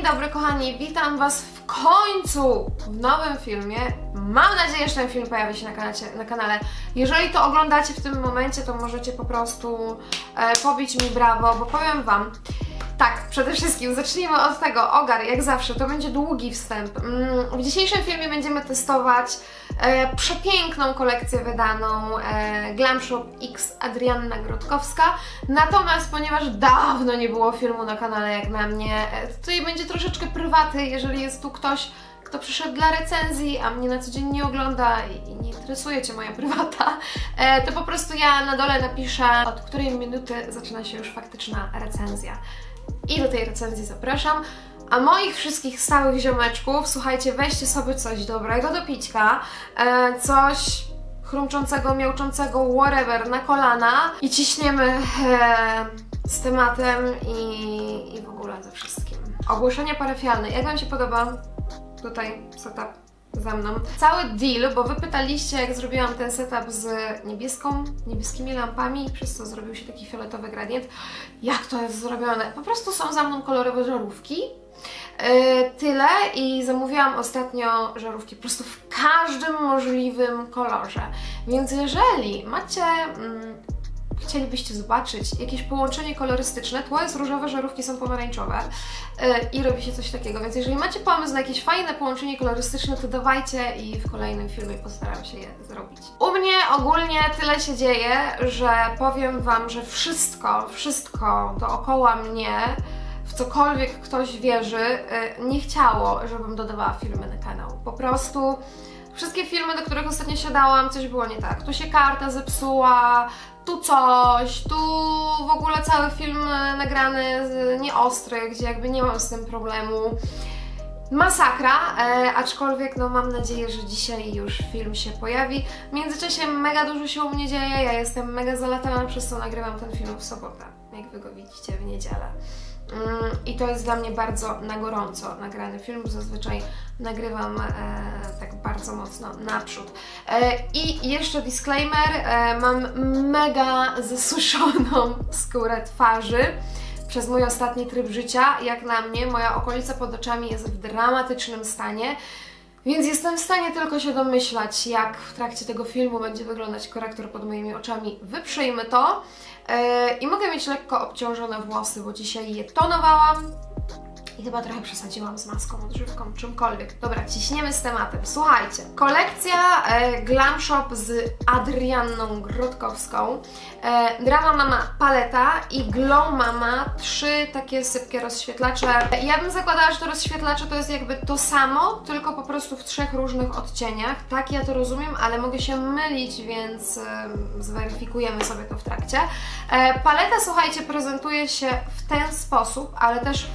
Dzień dobry kochani, witam Was w końcu w nowym filmie. Mam nadzieję, że ten film pojawi się na kanale. Na kanale. Jeżeli to oglądacie w tym momencie, to możecie po prostu e, pobić mi brawo, bo powiem Wam, tak, przede wszystkim zacznijmy od tego. Ogar, jak zawsze, to będzie długi wstęp. Mm, W dzisiejszym filmie będziemy testować e, przepiękną kolekcję wydaną e, Glam Shop X Adrianna Grotkowska. Natomiast, ponieważ dawno nie było filmu na kanale jak na mnie, e, tutaj będzie troszeczkę prywaty, jeżeli jest tu ktoś, kto przyszedł dla recenzji, a mnie na co dzień nie ogląda i i nie interesuje Cię moja prywata, e, to po prostu ja na dole napiszę, od której minuty zaczyna się już faktyczna recenzja. I do tej recenzji zapraszam. A moich wszystkich stałych ziomeczków, słuchajcie, weźcie sobie coś dobrego do pićka, e, coś chrumczącego, miauczącego, whatever, na kolana i ciśniemy e, z tematem i, i w ogóle ze wszystkim. Ogłoszenia parafialne. Jak Wam się podoba? Tutaj setup za mną. Cały deal, bo Wy pytaliście, jak zrobiłam ten setup z niebieską, niebieskimi lampami, przez co zrobił się taki fioletowy gradient. Jak to jest zrobione? Po prostu są za mną kolorowe żarówki. Yy, tyle i zamówiłam ostatnio żarówki po prostu w każdym możliwym kolorze. Więc jeżeli macie mm, chcielibyście zobaczyć jakieś połączenie kolorystyczne, tło jest różowe, żarówki są pomarańczowe yy, i robi się coś takiego. Więc jeżeli macie pomysł na jakieś fajne połączenie kolorystyczne, to dawajcie i w kolejnym filmie postaram się je zrobić. U mnie ogólnie tyle się dzieje, że powiem Wam, że wszystko, wszystko dookoła mnie w cokolwiek ktoś wierzy, y, nie chciało, żebym dodawała filmy na kanał. Po prostu wszystkie filmy, do których ostatnio siadałam, coś było nie tak. Tu się karta zepsuła, tu coś, tu w ogóle cały film y, nagrany nieostry, gdzie jakby nie mam z tym problemu. Masakra, e, aczkolwiek no mam nadzieję, że dzisiaj już film się pojawi. W międzyczasie mega dużo się u mnie dzieje, ja jestem mega zalatana, przez co nagrywam ten film w sobotę, jak wy go widzicie, w niedzielę. Mm, I to jest dla mnie bardzo na gorąco nagrany film, zazwyczaj nagrywam e, tak bardzo mocno naprzód. E, I jeszcze disclaimer, e, mam mega zasuszoną skórę twarzy przez mój ostatni tryb życia, jak na mnie, moja okolica pod oczami jest w dramatycznym stanie. Więc jestem w stanie tylko się domyślać, jak w trakcie tego filmu będzie wyglądać korektor pod moimi oczami. Wyprzyjmy to. Yy, I mogę mieć lekko obciążone włosy, bo dzisiaj je tonowałam. I chyba trochę przesadziłam z maską, odżywką, czymkolwiek. Dobra, ciśniemy z tematem. Słuchajcie, kolekcja e, Glam Shop z Adrianną Grotkowską. E, Drama Mama paleta i Glow Mama trzy takie sypkie rozświetlacze. Ja bym zakładała, że te rozświetlacze to jest jakby to samo, tylko po prostu w trzech różnych odcieniach. Tak ja to rozumiem, ale mogę się mylić, więc em, zweryfikujemy sobie to w trakcie. E, paleta, słuchajcie, prezentuje się w ten sposób, ale też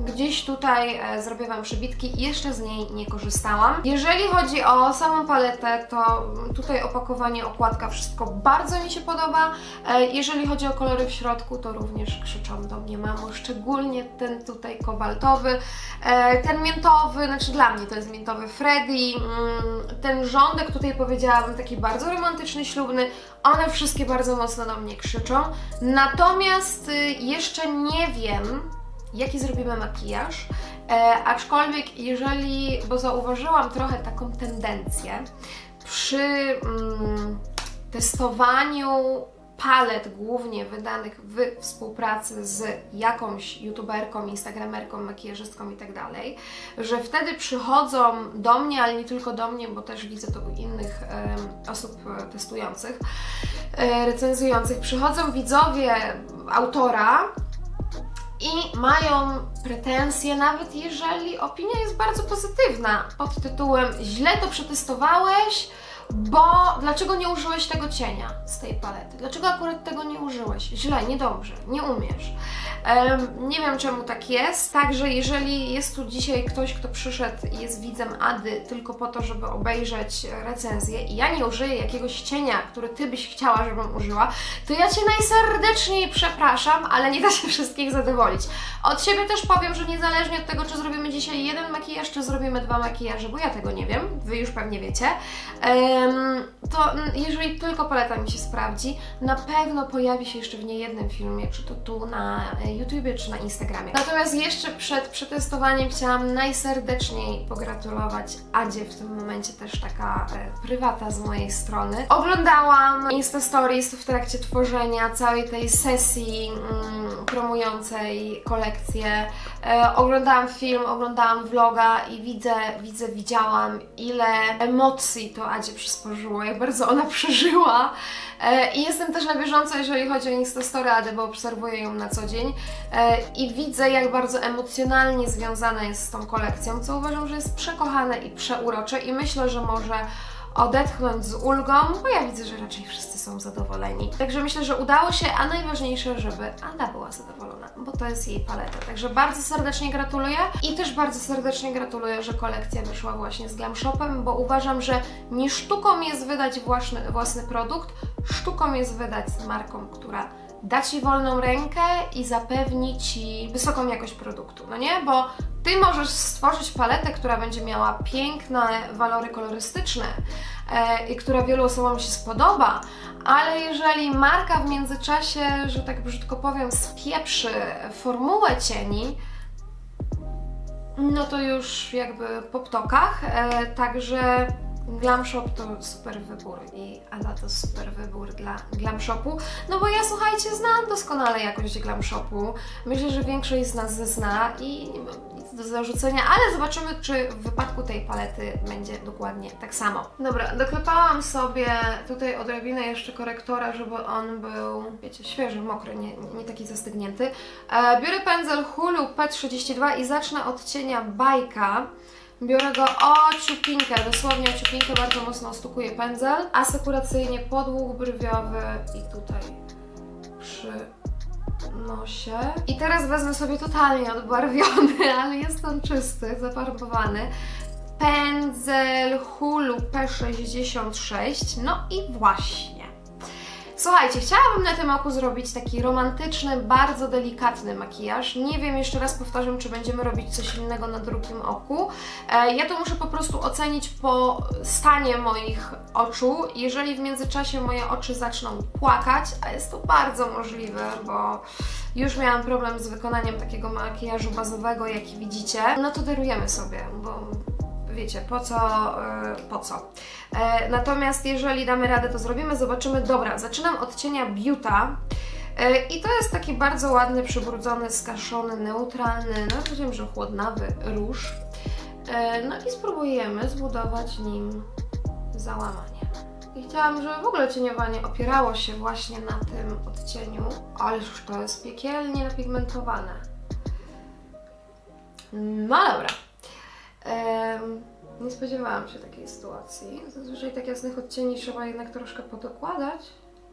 Gdzieś tutaj e, zrobię Wam przybitki i jeszcze z niej nie korzystałam. Jeżeli chodzi o samą paletę, to tutaj opakowanie, okładka, wszystko bardzo mi się podoba. E, jeżeli chodzi o kolory w środku, to również krzyczą do mnie mamo, szczególnie ten tutaj kobaltowy, e, ten miętowy, znaczy dla mnie to jest miętowy Freddy, mm, ten rządek tutaj powiedziałabym taki bardzo romantyczny, ślubny, one wszystkie bardzo mocno do mnie krzyczą. Natomiast y, jeszcze nie wiem, jaki zrobimy makijaż. E, aczkolwiek, jeżeli, bo zauważyłam trochę taką tendencję przy mm, testowaniu palet głównie wydanych w współpracy z jakąś youtuberką, instagramerką, makijażystką i tak dalej, że wtedy przychodzą do mnie, ale nie tylko do mnie, bo też widzę to u innych osób testujących, e, recenzujących, przychodzą widzowie autora i mają pretensje, nawet jeżeli opinia jest bardzo pozytywna, pod tytułem źle to przetestowałeś, bo dlaczego nie użyłeś tego cienia z tej palety? Dlaczego akurat tego nie użyłeś? Źle, niedobrze, nie umiesz. Em, nie wiem czemu tak jest, także jeżeli jest tu dzisiaj ktoś, kto przyszedł i jest widzem Ady tylko po to, żeby obejrzeć recenzję i ja nie użyję jakiegoś cienia, który Ty byś chciała, żebym użyła, to ja Cię najserdeczniej przepraszam, ale nie da się wszystkich zadowolić. Od siebie też powiem, że niezależnie od tego, czy zrobimy dzisiaj jeden makijaż, czy zrobimy dwa makijaże, bo ja tego nie wiem, Wy już pewnie wiecie, em, to jeżeli tylko paleta mi się sprawdzi, na pewno pojawi się jeszcze w niejednym filmie, czy to tu na e, YouTubie czy na Instagramie. Natomiast jeszcze przed przetestowaniem chciałam najserdeczniej pogratulować Adzie w tym momencie też taka e, prywata z mojej strony. Oglądałam Insta Stories w trakcie tworzenia całej tej sesji mm, promującej kolekcję. E, oglądałam film, oglądałam vloga i widzę, widzę, widziałam ile emocji to Adzie przysporzyło, jak bardzo ona przeżyła. E, I jestem też na bieżąco, jeżeli chodzi o Instastory Ady, bo obserwuję ją na co dzień e, i widzę, jak bardzo emocjonalnie związana jest z tą kolekcją, co uważam, że jest przekochane i przeurocze i myślę, że może odetchnąć z ulgą, bo ja widzę, że raczej wszyscy są zadowoleni. Także myślę, że udało się, a najważniejsze, żeby Ada była zadowolona, bo to jest jej paleta. Także bardzo serdecznie gratuluję i też bardzo serdecznie gratuluję, że kolekcja wyszła właśnie z Glam Shopem, bo uważam, że nie sztuką jest wydać własny, własny produkt, sztuką jest wydać z marką, która da Ci wolną rękę i zapewni Ci wysoką jakość produktu, no nie? Bo Ty możesz stworzyć paletę, która będzie miała piękne walory kolorystyczne e, i która wielu osobom się spodoba, ale jeżeli marka w międzyczasie, że tak brzydko powiem, spieprzy formułę cieni, no to już jakby po ptokach, e, także Glam Shop to super wybór i Ada to super wybór dla Glam Shopu. No bo ja słuchajcie, znam doskonale jakość Glam Shopu. Myślę, że większość z nas zna i nie mam nic do zarzucenia, ale zobaczymy, czy w wypadku tej palety będzie dokładnie tak samo. Dobra, doklepałam sobie tutaj odrobinę jeszcze korektora, żeby on był, wiecie, świeży, mokry, nie, nie, taki zastygnięty. E, biorę pędzel Hulu P32 i zacznę od cienia bajka. Biorę go o ciupinkę, dosłownie o ciupinkę, bardzo mocno stukuję pędzel. Asekuracyjnie podłóg brwiowy i tutaj przy nosie. I teraz wezmę sobie totalnie odbarwiony, ale jest on czysty, zafarbowany. Pędzel Hulu P66. No i właśnie. Słuchajcie, chciałabym na tym oku zrobić taki romantyczny, bardzo delikatny makijaż. Nie wiem, jeszcze raz powtarzam, czy będziemy robić coś innego na drugim oku. E, ja to muszę po prostu ocenić po stanie moich oczu. Jeżeli w międzyczasie moje oczy zaczną płakać, a jest to bardzo możliwe, bo już miałam problem z wykonaniem takiego makijażu bazowego, jaki widzicie, no to darujemy sobie, bo wiecie, po co, e, po co. E, natomiast jeżeli damy radę, to zrobimy, zobaczymy. Dobra, zaczynam od cienia Biuta. E, I to jest taki bardzo ładny, przybrudzony, skaszony, neutralny, no powiedziałem, że chłodnawy róż. No i spróbujemy zbudować nim załamanie. I chciałam, żeby w ogóle cieniowanie opierało się właśnie na tym odcieniu, ależ to jest piekielnie napigmentowane. No dobra. Nie spodziewałam się takiej sytuacji. Zazwyczaj tak jasnych odcieni trzeba jednak troszkę podokładać.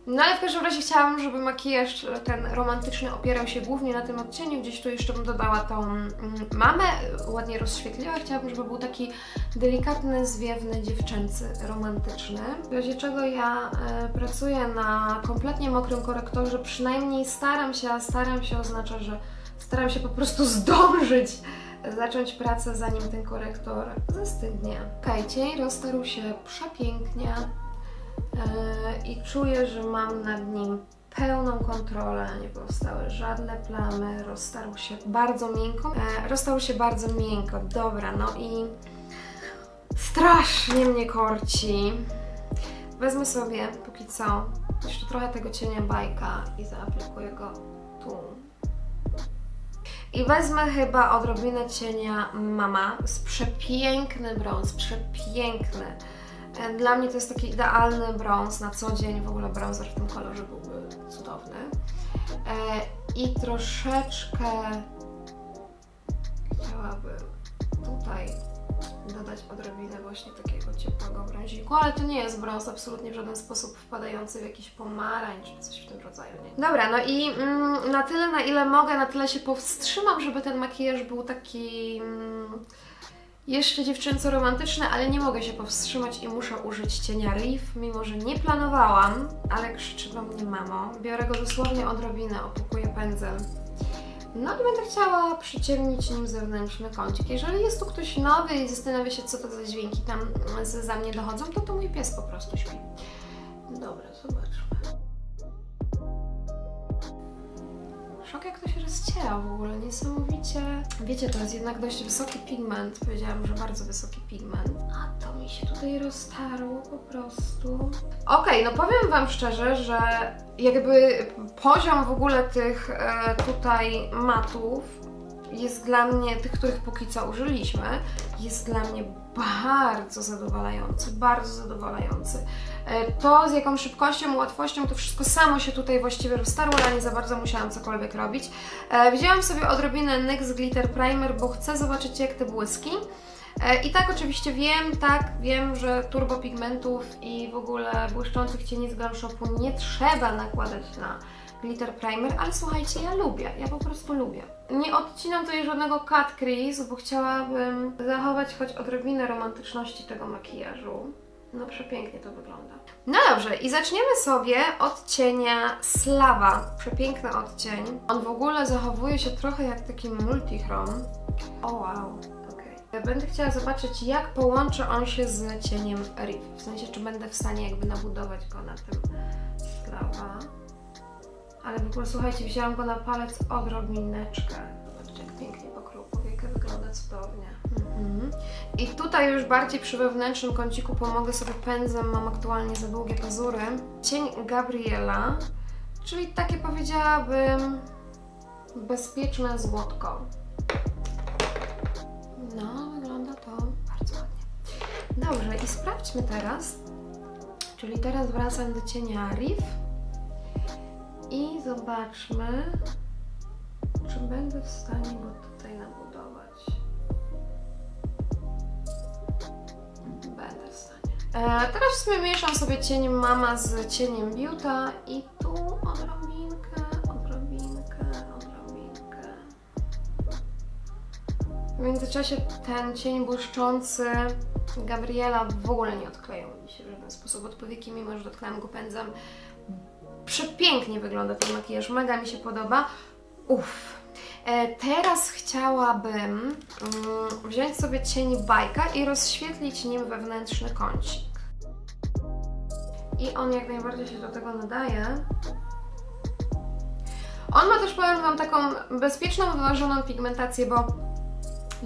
No ale w każdym razie chciałam, żeby makijaż ten romantyczny opierał się głównie na tym odcieniu. Gdzieś tu jeszcze bym dodała tą mm, mamę, ładnie rozświetliła. Chciałabym, żeby był taki delikatny, zwiewny, dziewczęcy, romantyczny. W razie czego ja e, pracuję na kompletnie mokrym korektorze, przynajmniej staram się, a staram się oznacza, że staram się po prostu zdążyć zacząć pracę zanim ten korektor zastygnie. Okej, cień roztarł się przepięknie e, i czuję, że mam nad nim pełną kontrolę, nie powstały żadne plamy, roztarł się bardzo miękko, e, roztarł się bardzo miękko, dobra, no i strasznie mnie korci. Wezmę sobie póki co jeszcze trochę tego cienia bajka i zaaplikuję go tu. I wezmę chyba odrobinę cienia Mama z przepiękny brąz, przepiękny. E, Dla mnie to jest taki idealny brąz na co dzień, w ogóle brązer w tym kolorze byłby cudowny. E, I troszeczkę chciałabym tutaj dodać odrobinę właśnie takiego ciepłego brąziku, ale to nie jest brąz absolutnie w żaden sposób wpadający w jakiś pomarańcz czy coś w tym rodzaju, nie? Dobra, no i mm, na tyle, na ile mogę, na tyle się powstrzymam, żeby ten makijaż był taki mm, jeszcze dziewczęco romantyczny, ale nie mogę się powstrzymać i muszę użyć cienia Reef, mimo że nie planowałam, ale krzyczy do mnie mamo. Biorę go dosłownie odrobinę, opukuję pędzel no i będę chciała przyciemnić nim zewnętrzny kącik. Jeżeli jest tu ktoś nowy i zastanawia się, co to za dźwięki tam za mnie dochodzą, to to mój pies po prostu śpi. Dobra, zobaczmy. Szok jak to się rozciera w ogóle, niesamowicie. Wiecie, to jest jednak dość wysoki pigment, powiedziałam, że bardzo wysoki pigment. A to mi się tutaj roztarło po prostu. Okej, no powiem Wam szczerze, że jakby poziom w ogóle tych e, tutaj matów jest dla mnie, tych, których póki co użyliśmy, jest dla mnie bardzo zadowalający, bardzo zadowalający. E, To, z jaką szybkością, łatwością to wszystko samo się tutaj właściwie roztarło, ja nie za bardzo musiałam cokolwiek robić. E, Wzięłam sobie odrobinę NYX Glitter Primer, bo chcę zobaczyć jak te błyski. E, I tak oczywiście wiem, tak, wiem, że turbopigmentów i w ogóle błyszczących cieni z Shopu nie trzeba nakładać na glitter primer, ale słuchajcie, ja lubię, ja po prostu lubię. Nie odcinam tutaj żadnego cut crease, bo chciałabym zachować choć odrobinę romantyczności tego makijażu. No przepięknie to wygląda. No dobrze, i zaczniemy sobie od cienia Slawa. Przepiękny odcień. On w ogóle zachowuje się trochę jak taki multichrom. O wow, okej. Będę chciała zobaczyć, jak połączy on się z cieniem Riff. W sensie, czy będę w stanie jakby nabudować go na tym Slawa. Ale w ogóle słuchajcie, wzięłam go na palec odrobineczkę. Zobaczcie, jak pięknie pokrył powiekę, wygląda cudownie. Mhm. I tutaj już bardziej przy wewnętrznym kąciku pomogę sobie pędzlem, mam aktualnie za długie pazury. Cień Gabriela, czyli takie powiedziałabym bezpieczne złotko. No, wygląda to bardzo ładnie. Dobrze, i sprawdźmy teraz. Czyli teraz wracam do cienia Riff. I zobaczmy, czy będę w stanie go tutaj nabudować. Będę w stanie. E, teraz w mieszam sobie cień Mama z cieniem Beauta i tu odrobinkę, odrobinkę, odrobinkę. W międzyczasie ten cień błyszczący Gabriela w ogóle nie odkleił mi się w żaden sposób od powieki, mimo że dotknęłam go pędzem. Przepięknie wygląda ten makijaż, mega mi się podoba. Uff. E, teraz chciałabym mm, wziąć sobie cień bajka i rozświetlić nim wewnętrzny kącik. I on jak najbardziej się do tego nadaje. On ma też, powiem Wam, taką bezpieczną, wyważoną pigmentację, bo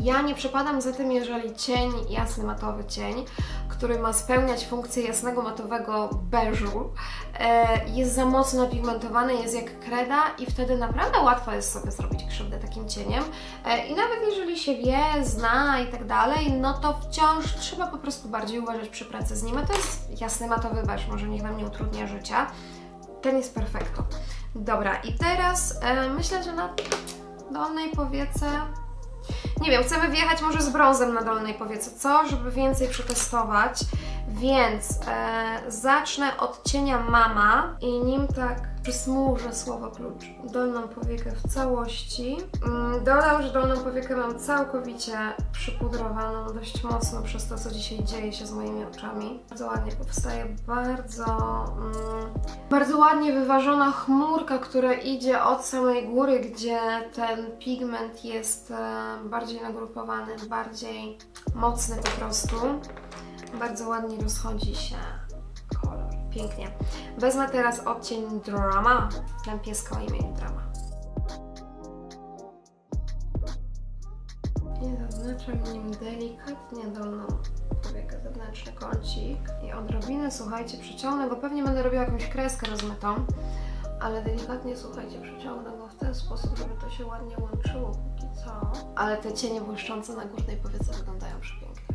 ja nie przepadam za tym, jeżeli cień, jasny matowy cień, który ma spełniać funkcję jasnego matowego beżu, e, jest za mocno pigmentowany, jest jak kreda i wtedy naprawdę łatwo jest sobie zrobić krzywdę takim cieniem. E, I nawet jeżeli się wie, zna i tak dalej, no to wciąż trzeba po prostu bardziej uważać przy pracy z nim. A to jest jasny matowy beż, może niech nam nie utrudnia życia. Ten jest perfekto. Dobra, i teraz e, myślę, że na dolnej powiece nie wiem, chcemy wjechać może z brązem na dolnej powiece, co? Żeby więcej przetestować. Więc e, zacznę od cienia Mama i nim tak przysmużę słowo klucz dolną powiekę w całości. Mm, dodam, że dolną powiekę mam całkowicie przypudrowaną dość mocno przez to, co dzisiaj dzieje się z moimi oczami. Bardzo ładnie powstaje, bardzo, mm, bardzo ładnie wyważona chmurka, która idzie od samej góry, gdzie ten pigment jest e, bardziej nagrupowany, bardziej mocny po prostu. Bardzo ładnie rozchodzi się. Pięknie. Wezmę teraz odcień Drama. Znam pieska o imieniu Drama. I zaznaczam nim delikatnie dolną powiekę, zewnętrzny kącik. I odrobinę, słuchajcie, przyciągnę go. Pewnie będę robiła jakąś kreskę rozmytą, ale delikatnie, słuchajcie, przyciągnę go w ten sposób, żeby to się ładnie łączyło póki co. Ale te cienie błyszczące na górnej powiece wyglądają przepięknie.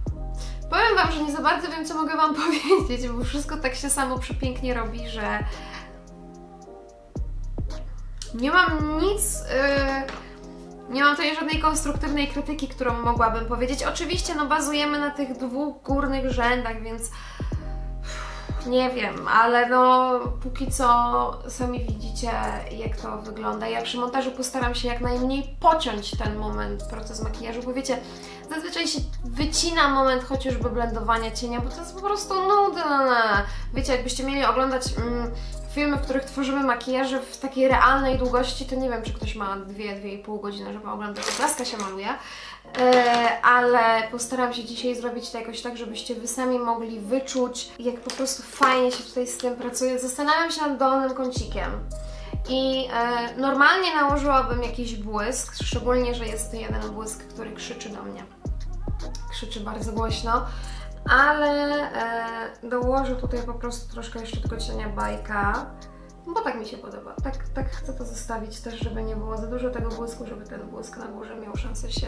Powiem Wam, że nie za bardzo wiem, co mogę Wam powiedzieć, bo wszystko tak się samo przepięknie robi, że nie mam nic. Yy, nie mam tutaj żadnej konstruktywnej krytyki, którą mogłabym powiedzieć. Oczywiście, no bazujemy na tych dwóch górnych rzędach, więc nie wiem, ale no póki co sami widzicie jak to wygląda. Ja przy montażu postaram się jak najmniej pociąć ten moment, proces makijażu, bo wiecie, zazwyczaj się wycina moment chociażby blendowania cienia, bo to jest po prostu nudne. Wiecie, jakbyście mieli oglądać mm, filmy, w których tworzymy makijaże w takiej realnej długości, to nie wiem, czy ktoś ma 2-2,5 godziny, żeby oglądać, jak laska się maluje. E, ale postaram się dzisiaj zrobić to jakoś tak, żebyście Wy sami mogli wyczuć, jak po prostu fajnie się tutaj z tym pracuje. Zastanawiam się nad dolnym kącikiem. I e, normalnie nałożyłabym jakiś błysk, szczególnie, że jest to jeden błysk, który krzyczy do mnie. Krzyczy bardzo głośno, ale e, dołożę tutaj po prostu troszkę jeszcze tego cienia bajka, bo tak mi się podoba. Tak, tak chcę to zostawić też, żeby nie było za dużo tego błysku, żeby ten błysk na górze miał szansę się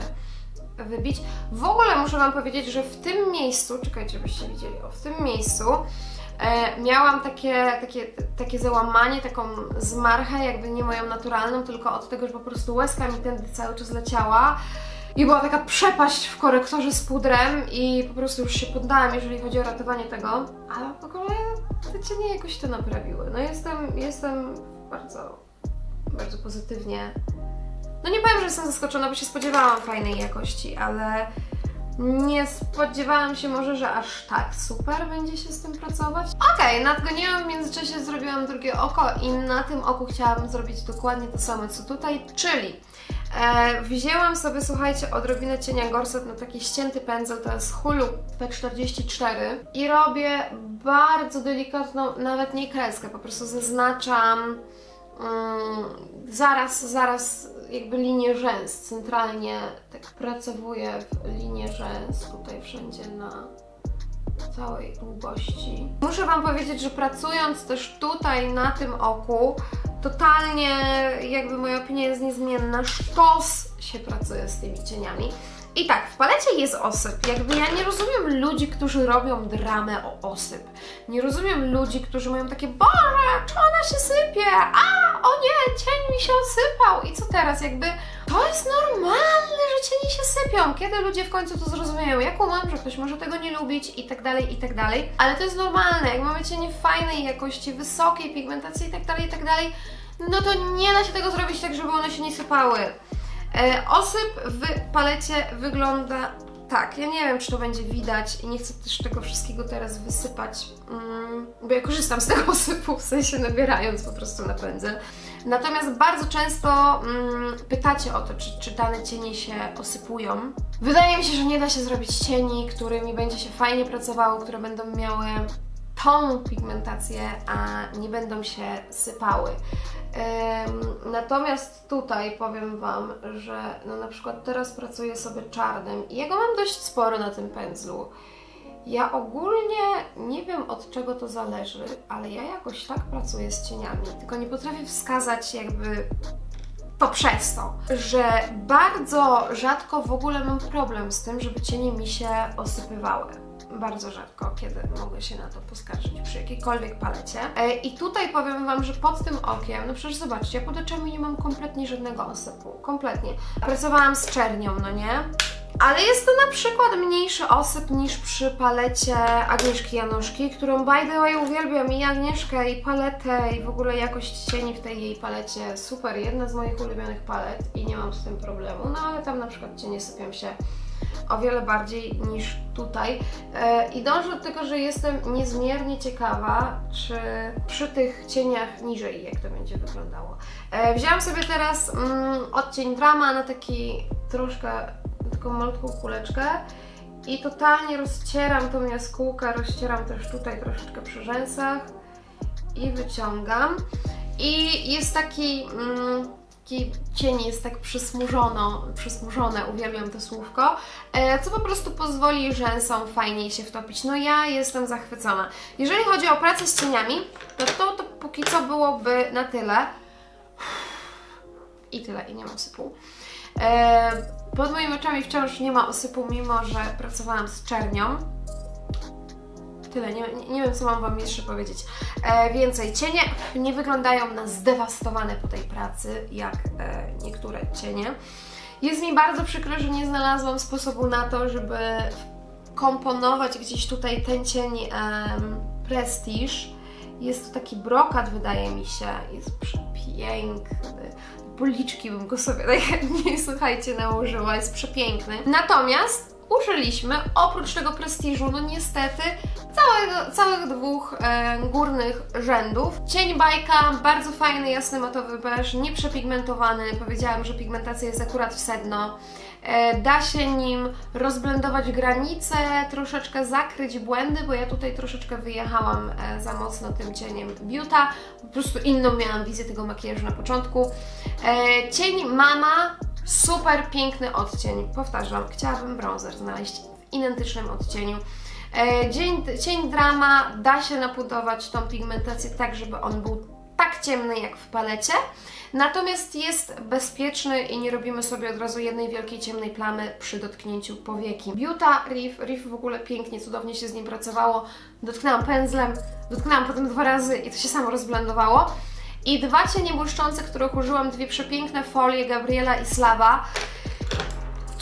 wybić. W ogóle muszę Wam powiedzieć, że w tym miejscu, czekajcie, byście widzieli, o, w tym miejscu e, miałam takie, takie, takie załamanie, taką zmarchę, jakby nie moją naturalną, tylko od tego, że po prostu łezka mi tędy cały czas leciała. I była taka przepaść w korektorze z pudrem i po prostu już się poddałam, jeżeli chodzi o ratowanie tego. Ale w ogóle te cienie jakoś to naprawiły. No jestem, jestem bardzo, bardzo pozytywnie. No nie powiem, że jestem zaskoczona, bo się spodziewałam fajnej jakości, ale nie spodziewałam się może, że aż tak super będzie się z tym pracować. Okej, nadgoniłam, w międzyczasie zrobiłam drugie oko i na tym oku chciałabym zrobić dokładnie to samo co tutaj, czyli e, wzięłam sobie, słuchajcie, odrobinę cienia Gorset na taki ścięty pędzel, to jest Hulu P44 i robię bardzo delikatną, nawet nie kreskę, po prostu zaznaczam mm, zaraz, zaraz jakby linię rzęs, centralnie tak pracowuję w linię rzęs, tutaj wszędzie na całej długości. Muszę Wam powiedzieć, że pracując też tutaj na tym oku, totalnie jakby moja opinia jest niezmienna, sztos się pracuje z tymi cieniami. I tak, w palecie jest osyp. Jakby ja nie rozumiem ludzi, którzy robią dramę o osyp. Nie rozumiem ludzi, którzy mają takie, Boże, czy ona się sypie? A, o nie, cień mi się osypał. I co teraz? Jakby to jest normalne, że cienie się sypią. Kiedy ludzie w końcu to zrozumieją? Ja kumam, że ktoś może tego nie lubić i tak dalej, i tak dalej. Ale to jest normalne. Jak mamy cienie fajnej jakości, wysokiej pigmentacji i tak dalej, i tak dalej, no to nie da się tego zrobić tak, żeby one się nie sypały. E, osyp w palecie wygląda tak. Ja nie wiem, czy to będzie widać i nie chcę też tego wszystkiego teraz wysypać, mm, bo ja korzystam z tego osypu, w sensie nabierając po prostu na pędzel. Natomiast bardzo często mm, pytacie o to, czy, czy dane cienie się osypują. Wydaje mi się, że nie da się zrobić cieni, którymi będzie się fajnie pracowało, które będą miały tą pigmentację, a nie będą się sypały. Em, natomiast tutaj powiem Wam, że no na przykład teraz pracuję sobie czarnym i ja go mam dość sporo na tym pędzlu. Ja ogólnie nie wiem od czego to zależy, ale ja jakoś tak pracuję z cieniami, tylko nie potrafię wskazać jakby to przez to, że bardzo rzadko w ogóle mam problem z tym, żeby cienie mi się osypywały. Bardzo rzadko, kiedy mogę się na to poskarżyć przy jakiejkolwiek palecie. E, I tutaj powiem Wam, że pod tym okiem, no przecież zobaczcie, ja pod oczami nie mam kompletnie żadnego osypu. Kompletnie. Pracowałam z czernią, no nie? Ale jest to na przykład mniejszy osyp niż przy palecie Agnieszki Januszki, którą by the way uwielbiam i Agnieszkę, i paletę, i w ogóle jakość cieni w tej jej palecie. Super, jedna z moich ulubionych palet i nie mam z tym problemu. No ale tam na przykład cienie sypią się o wiele bardziej niż tutaj. E, I dążę do tego, że jestem niezmiernie ciekawa, czy przy tych cieniach niżej, jak to będzie wyglądało. E, wzięłam sobie teraz mm, odcień Drama na taki troszkę, taką malutką kuleczkę i totalnie rozcieram tą jaskółkę, rozcieram też tutaj troszeczkę przy rzęsach i wyciągam. I jest taki... Mm, taki cień jest tak przysmużono, przysmużone, uwielbiam to słówko, e, co po prostu pozwoli rzęsom fajniej się wtopić. No ja jestem zachwycona. Jeżeli chodzi o pracę z cieniami, to to, to póki co byłoby na tyle. I tyle, i nie mam sypu. E, pod moimi oczami wciąż nie ma osypu, mimo że pracowałam z czernią. Tyle, nie, nie, wiem co mam Wam jeszcze powiedzieć. E, więcej, cienie nie wyglądają na zdewastowane po tej pracy, jak e, niektóre cienie. Jest mi bardzo przykro, że nie znalazłam sposobu na to, żeby komponować gdzieś tutaj ten cień em, Prestige. Jest to taki brokat, wydaje mi się, jest przepiękny. Policzki bym go sobie najchętniej, słuchajcie, nałożyła, jest przepiękny. Natomiast użyliśmy oprócz tego prestiżu, no niestety całego, całych dwóch e, górnych rzędów. Cień bajka, bardzo fajny, jasny matowy beż, nieprzepigmentowany. Powiedziałam, że pigmentacja jest akurat w sedno. E, Da się nim rozblendować granice, troszeczkę zakryć błędy, bo ja tutaj troszeczkę wyjechałam e, za mocno tym cieniem Biuta. Po prostu inną miałam wizję tego makijażu na początku. E, Cień Mama, super piękny odcień. Powtarzam, chciałabym bronzer znaleźć w identycznym odcieniu. Dzień, cień drama da się napudować tą pigmentację tak, żeby on był tak ciemny jak w palecie. Natomiast jest bezpieczny i nie robimy sobie od razu jednej wielkiej ciemnej plamy przy dotknięciu powieki. Biuta Reef, Reef w ogóle pięknie, cudownie się z nim pracowało. Dotknęłam pędzlem, dotknęłam potem dwa razy i to się samo rozblendowało. I dwa cienie błyszczące, których użyłam, dwie przepiękne folie Gabriela i Slawa.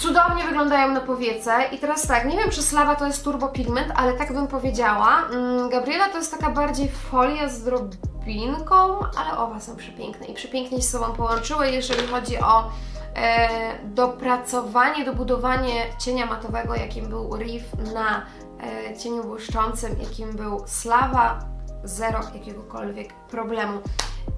Cudownie wyglądają na powiece. I teraz tak, nie wiem czy Slawa to jest turbopigment, ale tak bym powiedziała. Mm, Gabriela to jest taka bardziej folia z drobinką, ale oba są przepiękne i przepięknie się z sobą połączyły, jeżeli chodzi o e, dopracowanie, dobudowanie cienia matowego, jakim był Reef na e, cieniu błyszczącym, jakim był Slawa. Zero jakiegokolwiek problemu.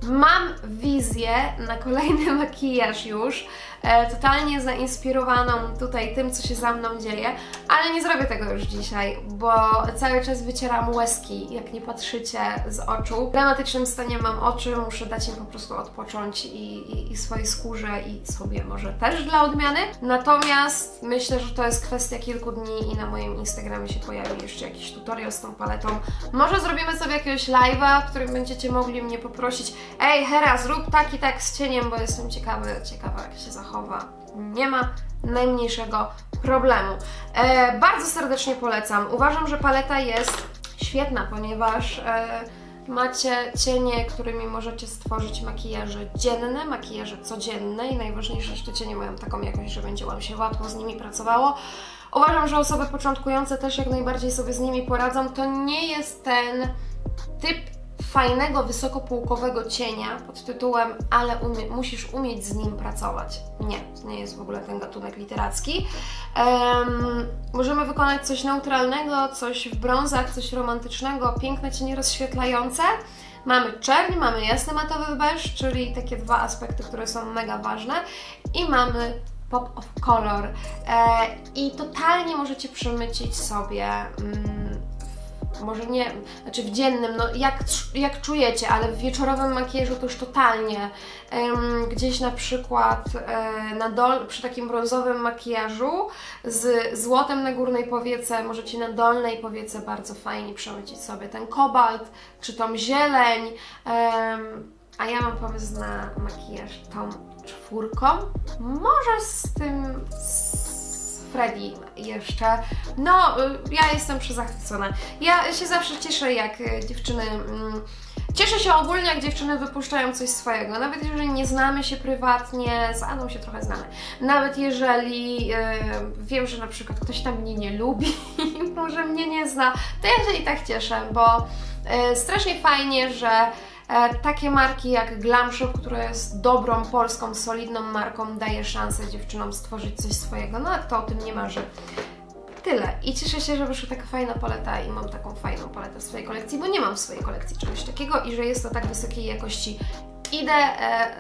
Mam wizję na kolejny makijaż już, e, totalnie zainspirowaną tutaj tym, co się za mną dzieje, ale nie zrobię tego już dzisiaj, bo cały czas wycieram łezki, jak nie patrzycie z oczu. W dramatycznym stanie mam oczy, muszę dać im po prostu odpocząć i, i, i swojej skórze i sobie może też dla odmiany. Natomiast myślę, że to jest kwestia kilku dni i na moim Instagramie się pojawi jeszcze jakiś tutorial z tą paletą. Może zrobimy sobie jakiegoś live'a, w którym będziecie mogli mnie poprosić Ej, Hera, zrób tak i tak z cieniem, bo jestem ciekawy, ciekawa jak się zachowa. Nie ma najmniejszego problemu. E, bardzo serdecznie polecam. Uważam, że paleta jest świetna, ponieważ e, macie cienie, którymi możecie stworzyć makijaże dzienne, makijaże codzienne i najważniejsze, że te cienie mają taką jakość, że będzie Wam się łatwo z nimi pracowało. Uważam, że osoby początkujące też jak najbardziej sobie z nimi poradzą. To nie jest ten typ fajnego, wysokopółkowego cienia pod tytułem ale umie, musisz umieć z nim pracować. Nie, to nie jest w ogóle ten gatunek literacki. Em, możemy wykonać coś neutralnego, coś w brązach, coś romantycznego, piękne cienie rozświetlające. Mamy czerń, mamy jasny matowy beż, czyli takie dwa aspekty, które są mega ważne i mamy pop of color. E, I totalnie możecie przemycić sobie mm, może nie, znaczy w dziennym, no jak, jak czujecie, ale w wieczorowym makijażu to już totalnie. Gdzieś na przykład e, na dol, przy takim brązowym makijażu z złotem na górnej powiece możecie na dolnej powiece bardzo fajnie przemycić sobie ten kobalt, czy tą zieleń. A ja mam pomysł na makijaż tą czwórką. Może z tym z Freddy jeszcze. No, y, ja jestem przezachwycona. Ja się zawsze cieszę, jak y, dziewczyny. mm, Cieszę się ogólnie, jak dziewczyny wypuszczają coś swojego. Nawet jeżeli nie znamy się prywatnie, z Aną się trochę znamy. Nawet jeżeli y, wiem, że na przykład ktoś tam mnie nie lubi, może mnie nie zna, to ja się i tak cieszę, bo y, strasznie fajnie, że takie marki jak Glam Shop, która jest dobrą, polską, solidną marką, daje szansę dziewczynom stworzyć coś swojego. No a kto o tym nie marzy? Tyle. I cieszę się, że wyszła taka fajna paleta i mam taką fajną paletę w swojej kolekcji, bo nie mam w swojej kolekcji czegoś takiego i że jest to tak wysokiej jakości. Idę e,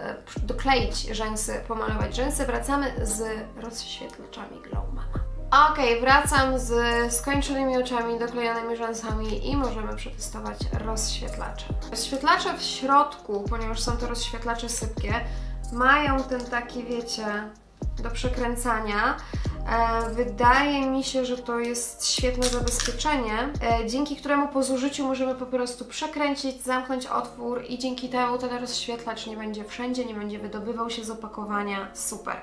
e, dokleić rzęsy, pomalować rzęsy. Wracamy z rozświetlaczami Glow Mama. Okej, wracam z skończonymi oczami, doklejonymi rzęsami i możemy przetestować rozświetlacze. Rozświetlacze w środku, ponieważ są to rozświetlacze sypkie, mają ten taki, wiecie, do przekręcania. E, wydaje mi się, że to jest świetne zabezpieczenie, e, dzięki któremu po zużyciu możemy po prostu przekręcić, zamknąć otwór i dzięki temu ten rozświetlacz nie będzie wszędzie, nie będzie wydobywał się z opakowania. Super.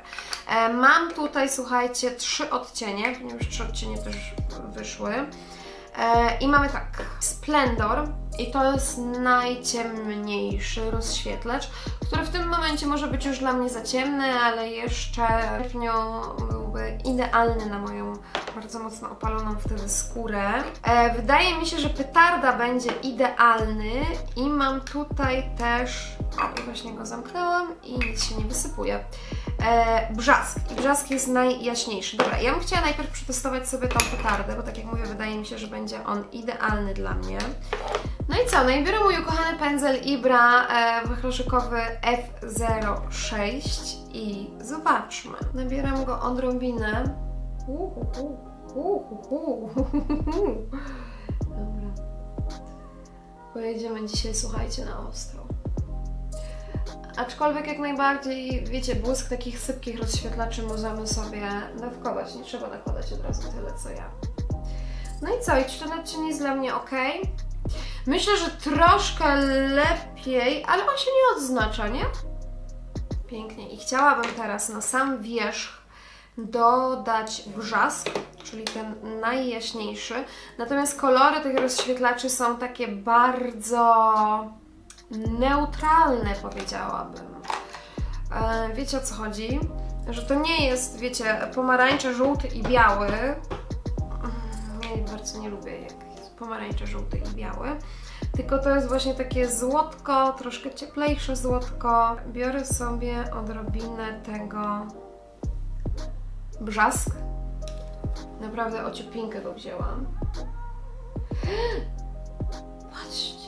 E, mam tutaj, słuchajcie, trzy odcienie, ponieważ trzy odcienie też wyszły. E, I mamy tak, Splendor i to jest najciemniejszy rozświetlacz, który w tym momencie może być już dla mnie za ciemny, ale jeszcze nią byłby idealny na moją bardzo mocno opaloną wtedy skórę. E, wydaje mi się, że petarda będzie idealny i mam tutaj też, o, właśnie go zamknęłam i nic się nie wysypuje. E, brzask. I brzask jest najjaśniejszy. Dobra, ja bym chciała najpierw przetestować sobie tą petardę, bo tak jak mówię, wydaje mi się, że będzie on idealny dla mnie. No i co? No i biorę mój ukochany pędzel Ibra e, wachroszykowy F06 i zobaczmy. Nabieram go odrobinę. Uhuhu, uhuhu. Dobra. Pojedziemy dzisiaj, słuchajcie, na ostro. Aczkolwiek jak najbardziej, wiecie, błysk takich sypkich rozświetlaczy możemy sobie dawkować. Nie trzeba nakładać od razu tyle, co ja. No i co? I czy ten odcień jest dla mnie ok? Myślę, że troszkę lepiej, ale on się nie odznacza, nie? Pięknie. I chciałabym teraz na sam wierzch dodać brzask, czyli ten najjaśniejszy. Natomiast kolory tych rozświetlaczy są takie bardzo neutralne, powiedziałabym. E, wiecie o co chodzi? Że to nie jest, wiecie, pomarańcze, żółty i biały. Mm, Ja bardzo nie lubię, jak jest pomarańcze, żółty i biały. Tylko to jest właśnie takie złotko, troszkę cieplejsze złotko. Biorę sobie odrobinę tego brzask. Naprawdę ociupinkę go wzięłam. Patrzcie.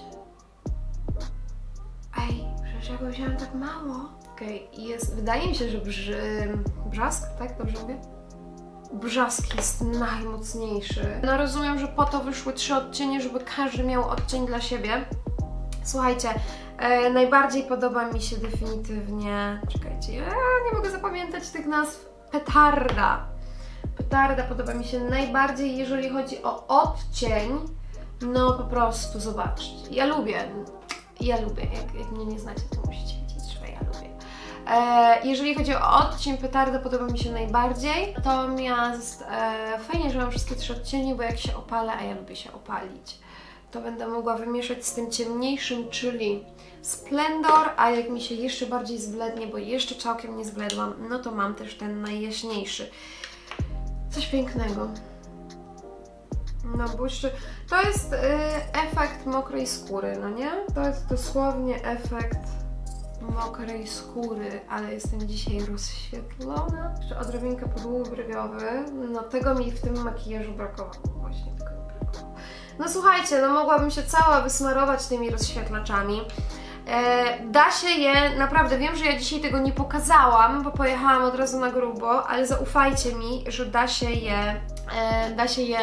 Ej, przecież ja go wzięłam tak mało. Okej, i jest, wydaje mi się, że brz, brzask, tak? Dobrze mówię? Brzask jest najmocniejszy. No rozumiem, że po to wyszły trzy odcienie, żeby każdy miał odcień dla siebie. Słuchajcie, e, najbardziej podoba mi się definitywnie. Czekajcie, ja nie mogę zapamiętać tych nazw. Petarda. Petarda podoba mi się najbardziej, jeżeli chodzi o odcień. No po prostu zobaczcie. Ja lubię. Ja lubię. Jak, jak mnie nie znacie, to musicie wiedzieć, że ja lubię. E, jeżeli chodzi o odcień petarda, podoba mi się najbardziej. Natomiast e, fajnie, że mam wszystkie trzy odcienie, bo jak się opala, a ja lubię się opalić, to będę mogła wymieszać z tym ciemniejszym, czyli Splendor, a jak mi się jeszcze bardziej zblednie, bo jeszcze całkiem nie zbledłam, no to mam też ten najjaśniejszy. Coś pięknego. No błyszczy. To jest y, efekt mokrej skóry, no nie? To jest dosłownie efekt mokrej skóry, ale jestem dzisiaj rozświetlona. Jeszcze odrobinkę brwiowy. No tego mi w tym makijażu brakowało. Właśnie tego mi brakowało. No słuchajcie, no mogłabym się cała wysmarować tymi rozświetlaczami. E, da się je, naprawdę wiem, że ja dzisiaj tego nie pokazałam, bo pojechałam od razu na grubo, ale zaufajcie mi, że da się je, da się je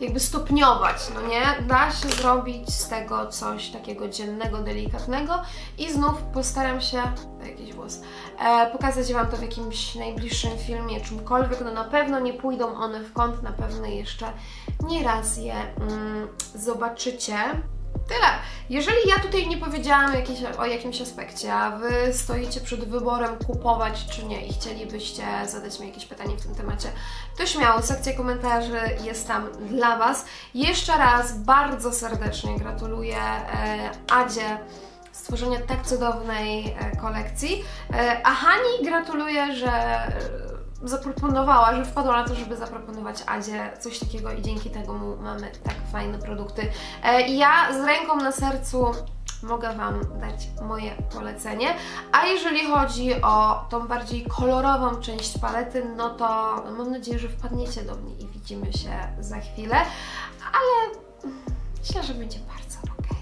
jakby stopniować, no nie? Da się zrobić z tego coś takiego dziennego, delikatnego i znów postaram się, jakiś włos, e, pokazać Wam to w jakimś najbliższym filmie, czymkolwiek, no na pewno nie pójdą one w kąt, na pewno jeszcze nie raz je mm, zobaczycie. Tyle. Jeżeli ja tutaj nie powiedziałam jakieś, o jakimś aspekcie, a Wy stoicie przed wyborem kupować czy nie i chcielibyście zadać mi jakieś pytanie w tym temacie, to śmiało, sekcja komentarzy jest tam dla Was. Jeszcze raz bardzo serdecznie gratuluję e, Adzie stworzenia tak cudownej e, kolekcji, e, a Hani gratuluję, że zaproponowała, że wpadła na to, żeby zaproponować Adzie coś takiego i dzięki temu mamy tak fajne produkty. E, ja z ręką na sercu mogę Wam dać moje polecenie. A jeżeli chodzi o tą bardziej kolorową część palety, no to mam nadzieję, że wpadniecie do mnie i widzimy się za chwilę, ale myślę, że będzie bardzo ok.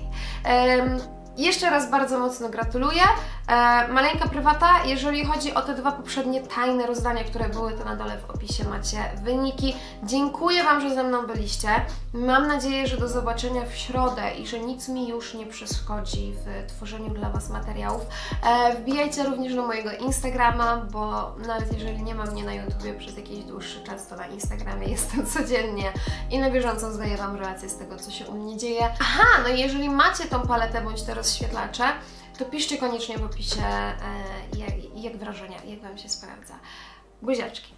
Jeszcze raz bardzo mocno gratuluję. E, maleńka prywata, jeżeli chodzi o te dwa poprzednie tajne rozdania, które były, to na dole w opisie macie wyniki. Dziękuję Wam, że ze mną byliście. Mam nadzieję, że do zobaczenia w środę i że nic mi już nie przeszkodzi w tworzeniu dla Was materiałów. E, wbijajcie również na mojego Instagrama, bo nawet jeżeli nie ma mnie na YouTubie przez jakiś dłuższy czas, to na Instagramie jestem codziennie i na bieżąco zdaję Wam relacje z tego, co się u mnie dzieje. Aha, no i jeżeli macie tą paletę bądź te rozświetlacze, to piszcie koniecznie w opisie, e, jak, jak wrażenia, jak Wam się sprawdza. Buziaczki.